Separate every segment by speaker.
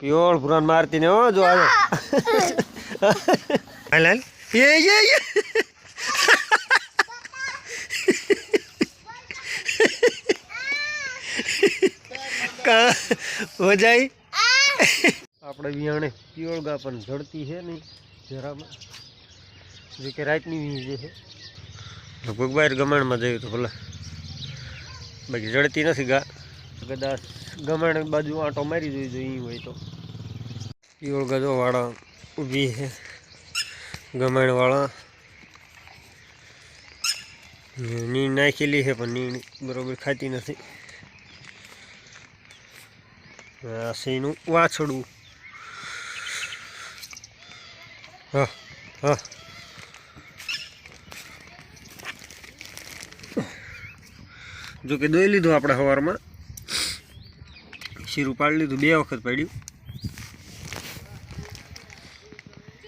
Speaker 1: Pure પુરાણ મારતી ને હો જો આવે હાલ હાલ એ એ એ કા હો જાય આપણે વિયાણે પ્યોર ગા પણ જડતી છે નહીં. જરામાં. જે કે રાતની વીજ છે લગભગ બહાર ગમાણમાં જયું તો ભલે. બાકી જડતી નથી ગા. કદાચ ગમાણ બાજુ આંટો મારી જોઈ જોઈએ હોય તો. પ્યોર ગજોવાળા ઊભી છે. ગમણવાળા નીણ નાખેલી છે, પણ નીણ બરોબર ખાતી નથી. આ સિંહનું વાછડું હા હા. જો કે દોઈ લીધું આપણે સવારમાં શીરું પાડી લીધું, બે વખત પાડ્યું.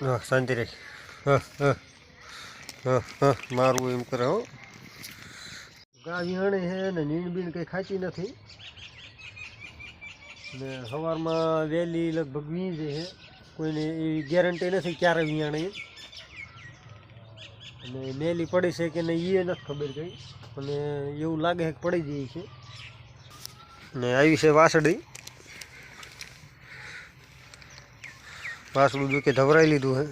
Speaker 1: હા, શાંતિ રાખ. હા હા હા હા, મારું એમ કરે હો. ગા વિહાણે છે ને નીણ બીણ કંઈ ખાતી નથી. ને સવારમાં વહેલી લગભગ વીજ છે કોઈને એવી ગેરંટી નથી ક્યારે વિયાણે અને મેલી પડી છે કે નહીં એ નથી ખબર કંઈ. અને એવું લાગે કે પડી જાય છે ને આવી છે વાસળી વાસળું જો કે ધવરાઈ લીધું હે.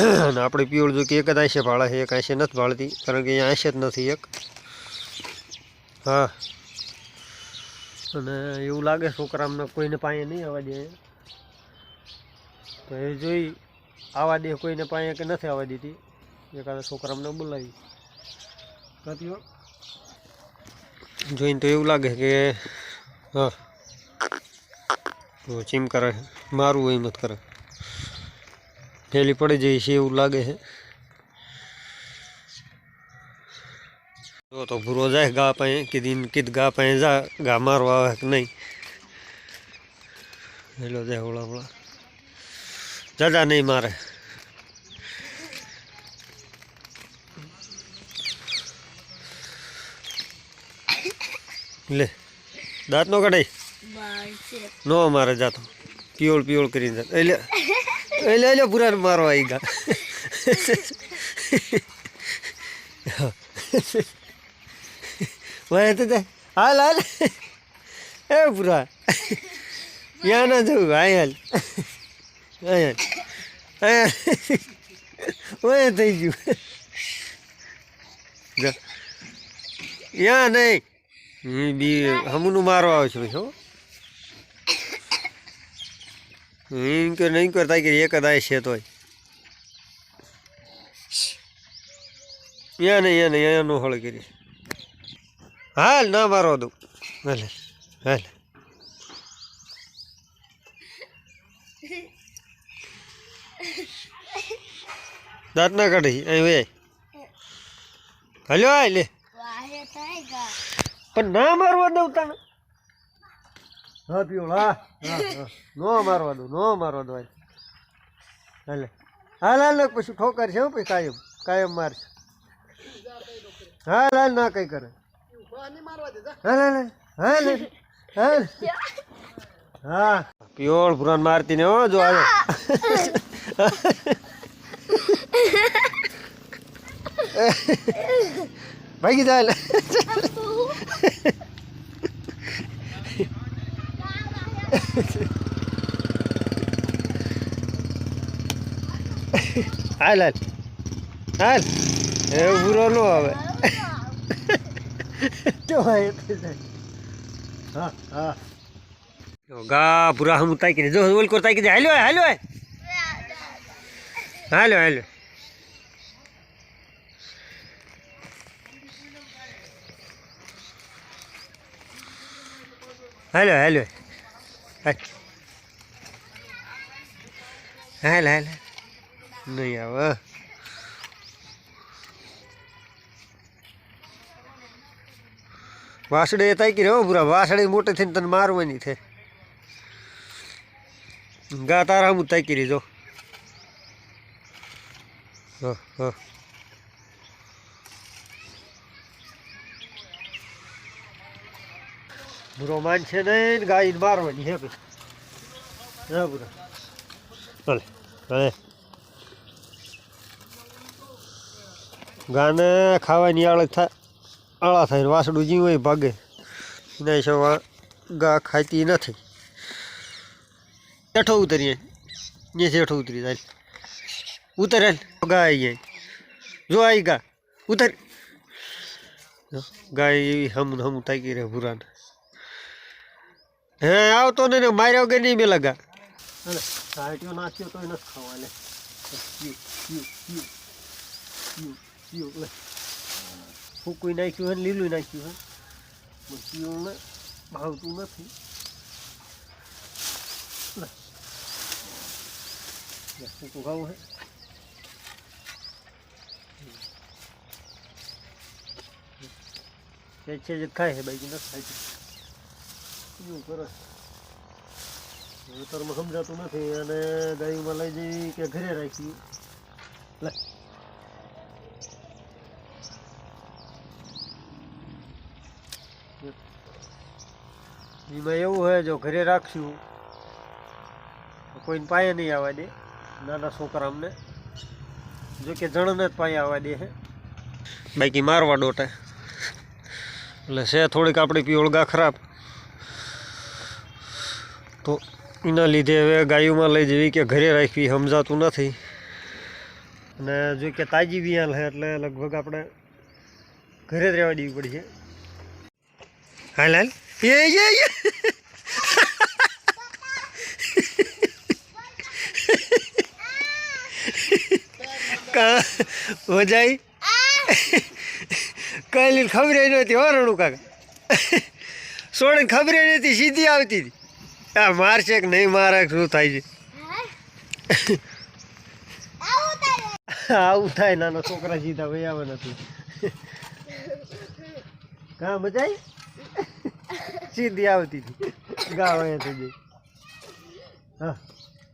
Speaker 1: અને આપણે પીવળ જો એક જ આંશે ભાળે છે, એક આંશે નથી ભાળતી, કારણ કે અહીંયા આંશે જ નથી એક. હા. અને એવું લાગે છોકરામને કોઈને પાસે નહીં આવવા દે. તો એ જોઈ આવવા દે, કોઈને પાસે કે નથી આવવા દીધી એકાદા છોકરામને બોલાવી. જોઈને તો એવું લાગે કે, હા. ચીમ કરે છે. મારું હોય મત કરે. ફેલી પડી જાય છે એવું લાગે છે. જો તો ભૂરો જાય ગા પાસે કીધી કીધ ગા પાસે જા ગા મારવા આવે કે નહીં. હેલો જાય હોળા હોળા. દાદા નહીં મારે. લે દાંત નો કઢાઈ નો મારે જાતો. પિયોળ પિયોળ કરીને એટલે એટલે એટલે પૂરા મારવા આવી ગયા વાય તો હાલ હાલ એ પૂરા ત્યાં ના જવું હાય હાલ હાય હાલ ઓય થઈ ગયું જા. યા નહીં બી હમનું મારવા આવે છે હો એમ કે નહીં કરતા કે એક જ આય છે તોય. યા નહીં યા નહીં અહીંયા નો હળ કરી. હાલ ના મારવા દઉં. હાલ હાલ. દાંત ના કાઢી અહીં વે હલ્યો આય લે. પણ ના મારવા દઉં તને. હા પીવળ હા નો મારવા દઉં નો મારવા દો હાલે. હાલ હાલ ને પછી ઠોકર છે હો પછી કાયમ. કાયમ મારશે. હાલ હાલ ના કઈ કરે. હાલ હાલ હાલ. હાલ હા. પ્યોળ પુરાણ મારતી ને હો જો આવ્યો ભાગી જાય હાલ હાલ. હાલ. એ બુરો નો આવે ગા પૂરા હમ તાકી જો ઓલ કોર તાકી હાલો હાલો હાલો હાલો હાલ્યો. હાલ હાલ હાલ નહીં આવે વાસડે એ તાકી રહ્યો પૂરા વાસડે મોટે થઈને તને મારવાની છે. ગા તારા હું તાકી રીજો હ, હા. રોમાન છે નહીં ગાય મારવાની હે ભાઈ. પૂરા ભલે ભલે ગાને ખાવાની આળ થાય આળા થાય વાસડું જીવ ભાગે. એના હિસાબે ગા ખાતી નથી. હેઠો ઉતરીએ. ને હેઠો ઉતરી જાય ઉતરે ગા આવી જો આવી ગા, ઉતર. ગાય એવી હમ હમ તાકી રહે ભૂરાને. હે, આવતો ને માર્યા વગર નહીં મેલા ગા અરે સાઈટીઓ નાખ્યો તો નથી ખાવા લે પીવું પીવું પીવું પીવું પીવું લે. ફૂકું નાખ્યું હોય લીલું નાખ્યું હોય પણ પીવું ને, ભાવતું નથી. ફૂકું ખાવું હોય છે, જ ખાય છે બાકી નથી ખાય ખેતરમાં સમજાતું નથી અને ગાયમાં લઈ જઈ કે ઘરે રાખી. એમાં એવું હોય, જો ઘરે રાખશું કોઈને પાયે નહીં આવવા દે, નાના છોકરા અમને જો કે જણને જ પાયે આવવા દે છે બાકી મારવા ડોટે એટલે છે થોડીક આપણી પીઓળગા ખરાબ તો એના લીધે હવે ગાયોમાં લઈ જવી કે ઘરે રાખવી સમજાતું નથી. અને જો કે તાજી બિયાલ છે એટલે લગભગ આપણે ઘરે જ રહેવા દેવી પડશે. હાલ હાલ. એ એ મજાઈ કઈ ખબર નહોતી હો રણું કાકા. સોડીને ખબર નથી સીધી આવતી હતી. આ મારશે કે નહીં મારે, શું થાય છે? આવું થાય, નાના છોકરા સીધા ભાઈ આવે નથી. કા મજાઈ સીધી આવતી હતી. ગા વયા થઈ ગઈ. હા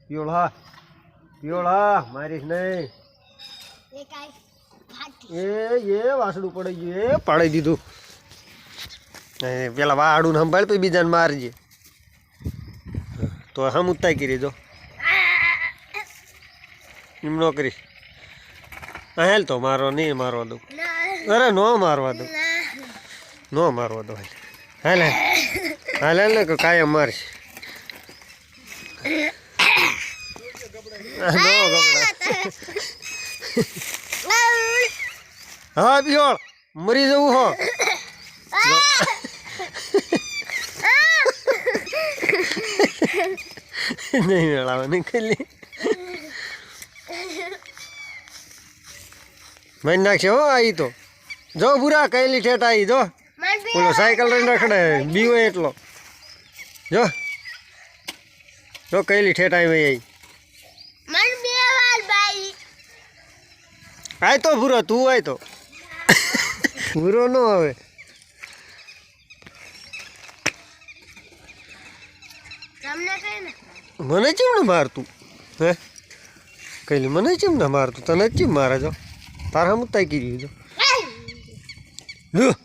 Speaker 1: પીઓળ હા મારીશ નહીં. એ એ વાસડું પડી ગયું, એ પાડી દીધું. પેલા વાડું સંભાળ પછી બીજાને મારજે. તો હમ ઉતાઈ કરી દો. એમ ન હેલ તો મારો નહીં મારવા દઉં. અરે નો મારવા દઉં. નો મારવા દો હાલ. હાલ હાલ. હાલ ને કે કાયમ મારશે. હા બિહોળ. મરી જવું હો. નહીં મેળાવે નહીં ખાલી મન નાખશે હો આવી તો જો બુરા કઈલી ઠેઠ આવી જો બોલો સાયકલ લઈને રખડે બીવો એટલો જો જો કઈલી ઠેઠ આવી આવી આય તો ભૂરો તું આય તો ભૂરો ન આવે. મને ચેમ ને મારતું? હે? કઈલી મને ચેમ ને મારતું? તને ચેમ મારે જો તારા હમ તાઈ કરી જો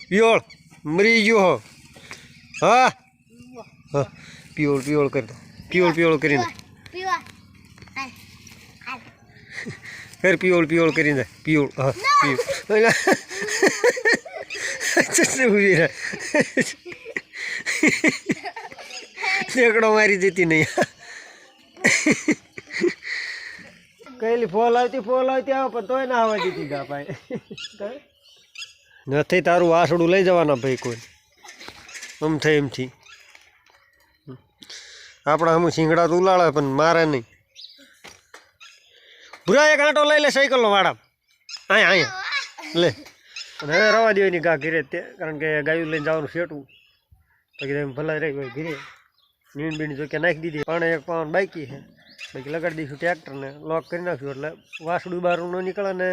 Speaker 1: પિયોળ, મરી ગયો હો. હા? હા, પિયોળ પિયોળ કરી દો. પિયોળ પિયોળ કરીને. ફેર પિયોળ પિયોળ કરી દે. પિયોળ, હા, પિયોળ. ઊભી રહે ઠેકડો મારી દેતી નહીં. કહેલી ફોલ આવતી ફોલ આવતી આવે, પણ તોય ના આવવા દીધી ગા ભાઈ. નથી, તારું વાસડું લઈ જવાના ભાઈ કોઈ. આમ થાય એમથી આપણા હમ શીંગડા તો ઉલાળે, પણ મારે નહીં. ભૂરા, એક આંટો લઈ લે સાયકલનો વાડા અહીંયા અહીંયા લે. અને હવે રવા દેવાની ગા ઘીરે તે, કારણ કે ગાયું લઈને જવાનું શેટવું પછી એમ ભલા રહી હોય ઘીરે. નીણ બીણ જો કે નાખી દીધી, પણ એક પાવન બાકી છે. બાકી લગાડી દઈશું ટ્રેક્ટરને, લોક કરી નાખ્યું એટલે વાસડું બહારનું ન નીકળે ને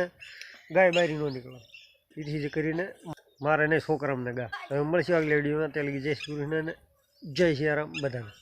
Speaker 1: ગાય બારી ન નીકળે. એથી જ કરીને મારે નહીં છોકરામને ગા. હવે મળશે આગલી વિડીયોમાં. ત્યાં લગી જય શ્રી કૃષ્ણને જય જય રામ બધાને.